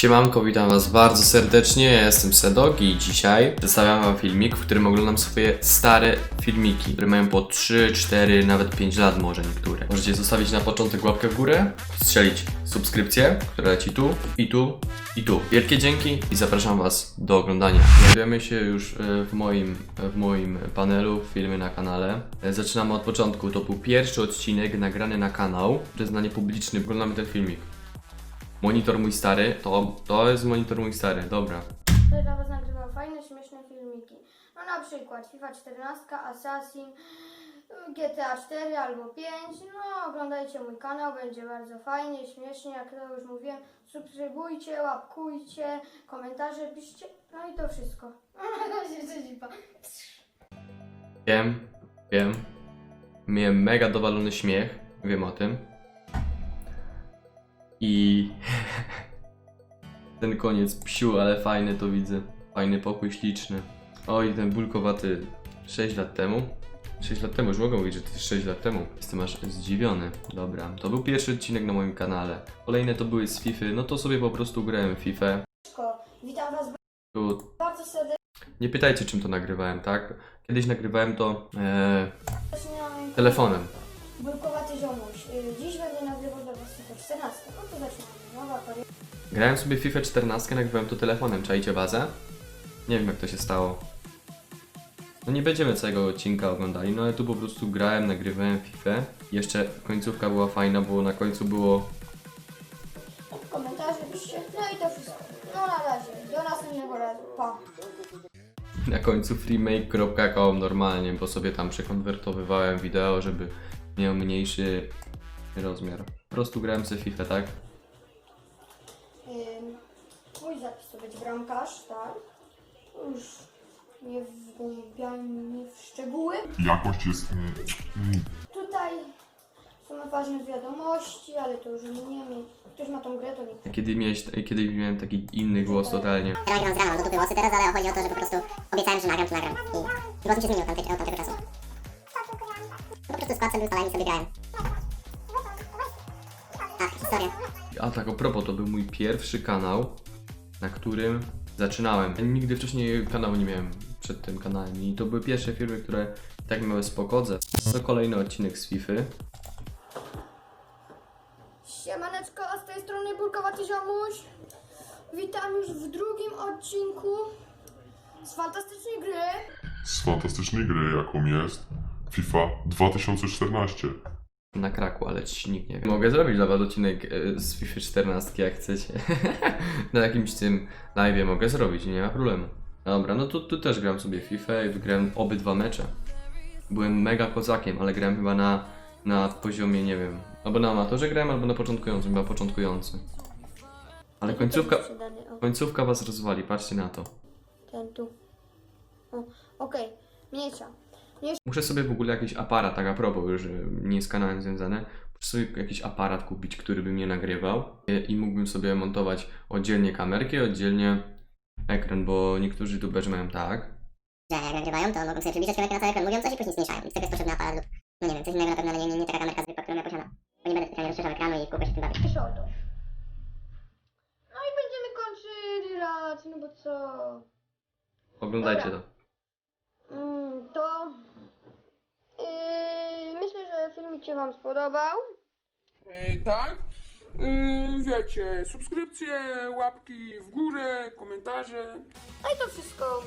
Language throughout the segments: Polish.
Siemanko, witam was bardzo serdecznie, ja jestem Sedok i dzisiaj przedstawiam wam filmik, w którym oglądam swoje stare filmiki, które mają po 3, 4, nawet 5 lat może niektóre. Możecie zostawić na początek łapkę w górę, strzelić subskrypcję, która leci tu, i tu, i tu. Wielkie dzięki i zapraszam was do oglądania. Znajdujemy się już e, w moim, w moim panelu, filmy na kanale. E, Zaczynamy od początku, to był pierwszy odcinek nagrany na kanał, przyznanie publiczny, oglądamy ten filmik. Monitor mój stary, to, to jest monitor mój stary, dobra. Tutaj dla Was nagrywam fajne, śmieszne filmiki. No na przykład FIFA 14, Assassin, GTA 4 albo 5. No oglądajcie mój kanał, będzie bardzo fajnie, śmiesznie, jak to już mówiłem. Subskrybujcie, łapkujcie, komentarze piszcie. No i to wszystko. No. Wiem, wiem. Miałem mega dowalony śmiech, wiem o tym. I ten koniec psiu, ale fajny to widzę. Fajny pokój śliczny. Oj, ten bulkowaty 6 lat temu. 6 lat temu, już mogę mówić, że to jest 6 lat temu. Jestem aż zdziwiony. Dobra, to był pierwszy odcinek na moim kanale. Kolejne to były z FIFA, no to sobie po prostu grałem w FIFA. Witam Was Tu bardzo serdecznie nie pytajcie czym to nagrywałem, tak? Kiedyś nagrywałem to e, na telefonem. Bulkowaty ziomuś. Y, Dziś będę nagrywał FIFA 14. No to zaczynamy. Nowa kariera. Grałem sobie FIFA 14, nagrywałem to telefonem, czajcie bazę? Nie wiem jak to się stało. No nie będziemy całego odcinka oglądali, no ale tu po prostu grałem, nagrywałem FIFA. Jeszcze końcówka była fajna, bo na końcu było... Komentarze piszcie. No i to wszystko. No na razie. Do następnego razu. Pa. Na końcu freemake.com normalnie, bo sobie tam przekonwertowywałem wideo, żeby miał mniejszy rozmiar. Po prostu grałem sobie FIFA, tak? Ym, Mój zapis to będzie bramkarz, tak? Już nie wgłębiajmy w szczegóły. Jakość jest. Mm, mm, Tutaj są ważne wiadomości, ale to już miniemy. Ktoś ma tą grę, to nie Kiedy, miałeś, kiedy miałem taki inny głos totalnie. nagram z rana, do dupy włosy teraz, ale chodzi o to, że po prostu obiecałem, że nagram, to nagram. I głos mi się zmienił od tamtego, od tamtego czasu. Po prostu skład sobie ustalałem i sobie grałem. Ach, historia. A tak, a propos, to był mój pierwszy kanał, na którym zaczynałem. Nigdy wcześniej kanału nie miałem przed tym kanałem i to były pierwsze filmy, które tak miały spokodze. To kolejny odcinek z FIFA. Siemaneczko, a z tej strony Bulkowaty Ziomuś. Witam już w drugim odcinku z fantastycznej gry. z fantastycznej gry, jaką jest FIFA 2014. Na kraku, ale ci nikt nie wie. Mogę zrobić dla was odcinek e, z FIFA 14, jak chcecie. na jakimś tym live mogę zrobić, nie ma problemu. Dobra, no to tu też gram sobie FIFA i wygrałem obydwa mecze. Byłem mega kozakiem, ale grałem chyba na, na poziomie, nie wiem, albo na amatorze grałem, albo na początkującym, chyba początkujący. Ale końcówka, końcówka was rozwali, patrzcie na to. ten tu. O, okej, mniejsza. Muszę sobie w ogóle jakiś aparat, tak a propos, już że nie z kanałem związane, muszę sobie jakiś aparat kupić, który by mnie nagrywał i- i mógłbym sobie montować oddzielnie kamerki, oddzielnie ekran, bo niektórzy youtuberzy mają tak. Że jak nagrywają, to mogą sobie przybliżać kamerkę na cały ekran, mówią coś i później zmniejszają. I z tego jest potrzebny aparat lub, no nie wiem, coś innego na pewno, ale nie, nie, nie taka kamerka zwykła, którą ja posiadam. Bo nie będę specjalnie rozszerzał ekranu i kółko się tym bawić. No i będziemy kończyli relację, no bo co? Oglądajcie Dobra. to. Mm, to yy, myślę, że filmik się Wam spodobał. E, tak. E, wiecie, subskrypcje, łapki w górę, komentarze. No i to wszystko.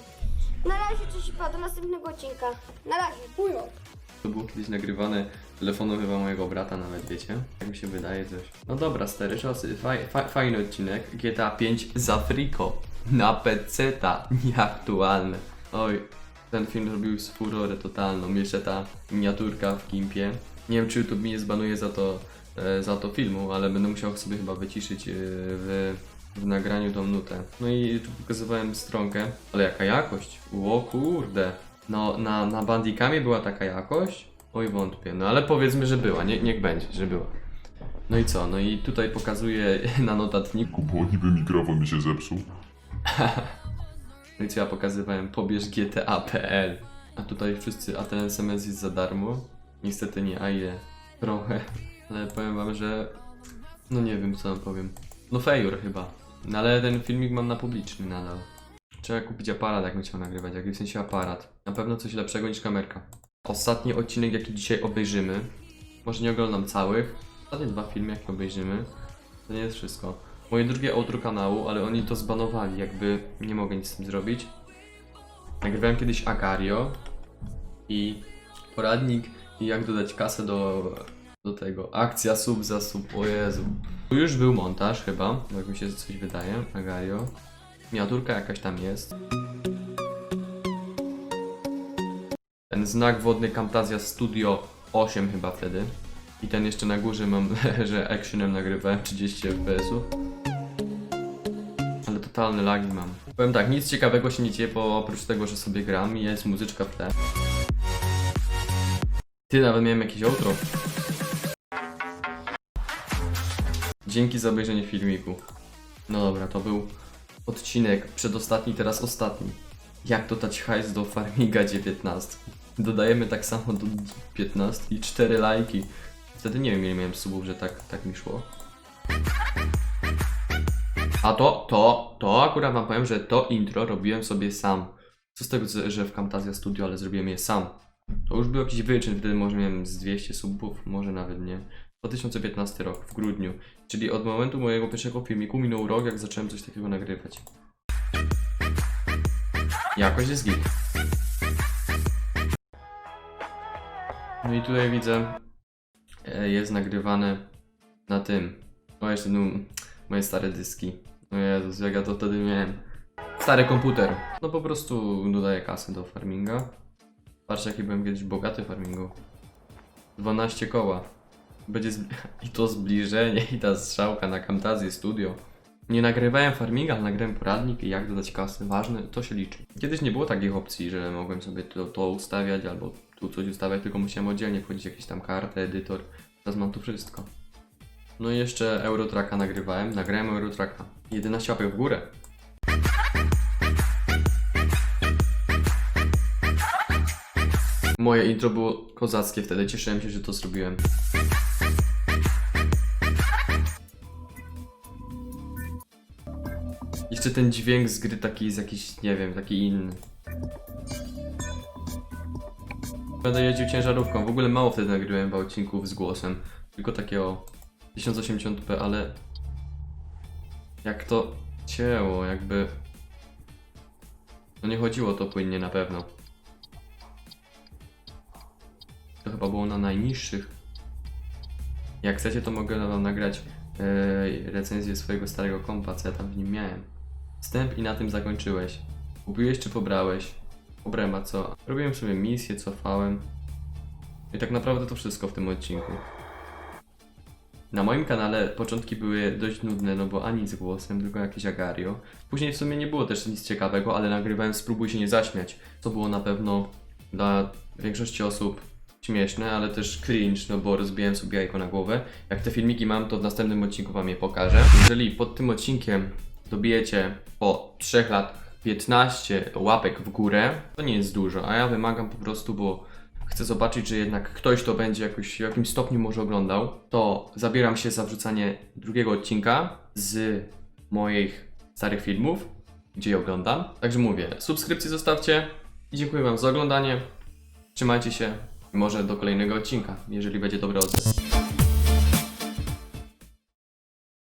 Na razie, cześć i pa, do następnego odcinka. Na razie, bujo. To było kiedyś nagrywane telefonem chyba mojego brata nawet, wiecie? Jak mi się wydaje coś. No dobra, stary czasy, faj, fa, fajny odcinek. GTA 5 z Afriko. Na PC-ta, nieaktualne. Oj, ten film zrobił furorę totalną. Jeszcze ta miniaturka w Gimpie. Nie wiem, czy YouTube mnie zbanuje za to, e, za to filmu, ale będę musiał sobie chyba wyciszyć e, w, w nagraniu tą nutę. No i tu pokazywałem stronkę, ale jaka jakość? Ło kurde. No, na, na Bandicamie była taka jakość? Oj, wątpię. No ale powiedzmy, że była. Nie, niech będzie, że była. No i co? No i tutaj pokazuję na notatniku. Bo niby mikrofon mi się zepsuł. Co ja pokazywałem? Pobierz GTA.pl. A tutaj wszyscy, a ten SMS jest za darmo. Niestety nie, a ile? Trochę. Ale powiem wam, że... No nie wiem, co wam powiem. No fejur chyba. No ale ten filmik mam na publiczny nadal. Trzeba kupić aparat, jak chciał nagrywać, jak w sensie aparat. Na pewno coś lepszego niż kamerka. Ostatni odcinek, jaki dzisiaj obejrzymy. Może nie oglądam całych. Ostatnie dwa filmy, jakie obejrzymy. To nie jest wszystko. Moje drugie outro kanału, ale oni to zbanowali, jakby nie mogę nic z tym zrobić. Nagrywałem kiedyś Agario i poradnik i jak dodać kasę do, do tego. Akcja sub za sub, o Jezu. Tu już był montaż chyba, jak mi się coś wydaje, Agario. Miniaturka jakaś tam jest. Ten znak wodny Camtasia Studio 8 chyba wtedy. I ten jeszcze na górze mam, że actionem nagrywałem 30 fps-ów. Totalne lagi mam. Powiem tak, nic ciekawego się nie dzieje, bo oprócz tego, że sobie gram i jest muzyczka w tle. Ty, nawet miałem jakieś outro. Dzięki za obejrzenie filmiku. No dobra, to był odcinek przedostatni, teraz ostatni. Jak dodać hajs do Farminga 19. Dodajemy tak samo do 15 i 4 lajki. Wtedy nie wiem ile miałem subów, że tak, tak mi szło. A to, to, to akurat wam powiem, że to intro robiłem sobie sam. Co z tego, że w Camtasia Studio, ale zrobiłem je sam. To już był jakiś wyczyn, wtedy może miałem z 200 subów, może nawet nie. 2015 rok, w grudniu. Czyli od momentu mojego pierwszego filmiku minął rok, jak zacząłem coś takiego nagrywać. Jakoś jest git. No i tutaj widzę, e, jest nagrywane na tym. O, jeszcze no, moje stare dyski. O Jezus, jak ja to wtedy miałem. Stary komputer. No po prostu dodaję kasę do farminga. Patrz jaki byłem kiedyś bogaty farmingu. 12 koła. Będzie i to zbliżenie i ta strzałka na Camtasia Studio. Nie nagrywałem farminga, ale nagrałem poradnik i jak dodać kasy. Ważne, to się liczy. Kiedyś nie było takich opcji, że mogłem sobie to, to ustawiać albo tu coś ustawiać, tylko musiałem oddzielnie wchodzić jakieś tam kartę, edytor. Teraz mam tu wszystko. No i jeszcze Eurotracka nagrywałem. Nagrałem Eurotracka. 11 łapek w górę. Moje intro było kozackie wtedy, cieszyłem się, że to zrobiłem. Jeszcze ten dźwięk z gry taki jest jakiś, nie wiem, taki inny. Będę jeździł ciężarówką. W ogóle mało wtedy nagrywałem odcinków z głosem. Tylko takie o 1080p, ale jak to cięło, jakby. No nie chodziło to płynnie na pewno. To chyba było na najniższych. Jak chcecie, to mogę nagrać e, recenzję swojego starego kompa, co ja tam w nim miałem. Wstęp i na tym zakończyłeś. Kupiłeś czy pobrałeś? Pobrałem, a co? Robiłem sobie misję, cofałem. I tak naprawdę to wszystko w tym odcinku. Na moim kanale początki były dość nudne, no bo ani z głosem, tylko jakieś agario. Później w sumie nie było też nic ciekawego, ale nagrywałem Spróbuj się nie zaśmiać, co było na pewno dla większości osób śmieszne, ale też cringe, no bo rozbiłem sobie jajko na głowę. Jak te filmiki mam, to w następnym odcinku wam je pokażę. Jeżeli pod tym odcinkiem dobijecie po 3 latach 15 łapek w górę, to nie jest dużo, a ja wymagam po prostu, bo chcę zobaczyć, że jednak ktoś to będzie jakoś w jakimś stopniu może oglądał, to zabieram się za wrzucanie drugiego odcinka z moich starych filmów, gdzie je oglądam. Także mówię, subskrypcję zostawcie i dziękuję wam za oglądanie. Trzymajcie się i może do kolejnego odcinka, jeżeli będzie dobry odzew.